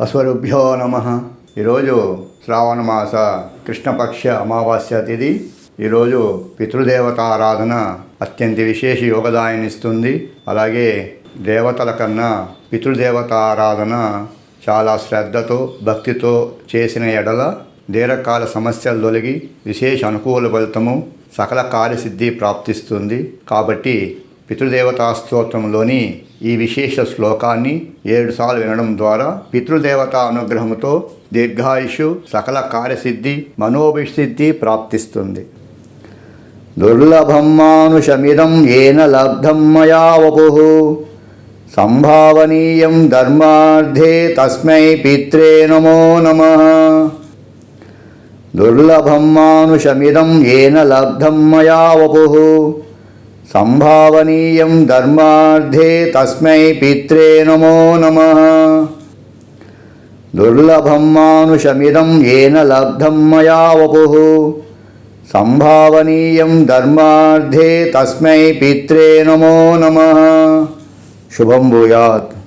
అస్వరుభ్యో నమ. ఈరోజు శ్రావణ మాస కృష్ణపక్ష అమావాస్య తిథి. ఈరోజు పితృదేవతారాధన అత్యంత విశేష యోగదాయనిస్తుంది. అలాగే దేవతల కన్నా పితృదేవతారాధన చాలా శ్రద్ధతో భక్తితో చేసిన ఎడల దీర్ఘకాల సమస్యలు తొలగి విశేష అనుకూల ఫలితము సకల కార్యసిద్ధి ప్రాప్తిస్తుంది. కాబట్టి పితృదేవతా స్తోత్రంలోని ఈ విశేష శ్లోకాన్ని ఏడుసార్లు వినడం ద్వారా పితృదేవత అనుగ్రహంతో దీర్ఘాయుషు సకల కార్యసిద్ధి మనోభిసిద్ధి ప్రాప్తిస్తుంది. దుర్లభం మానుషమిదం ఏన లబ్ధం మయా వపు. సంభావనీయం ధర్మార్థే తస్మై పిత్రే నమో నమః. దుర్లభం మానుషమిదం ఏన లబ్ధం మయా వపు. సంభావనీయం ధర్మార్థే తస్మై పిత్రే నమో నమ. దుర్లభం మానుషమిదం ఏన లబ్ధం మయా వపు. సంభావనీయం ధర్మార్థే తస్మై పిత్రే నమో నమ. శుభం భూయాత్.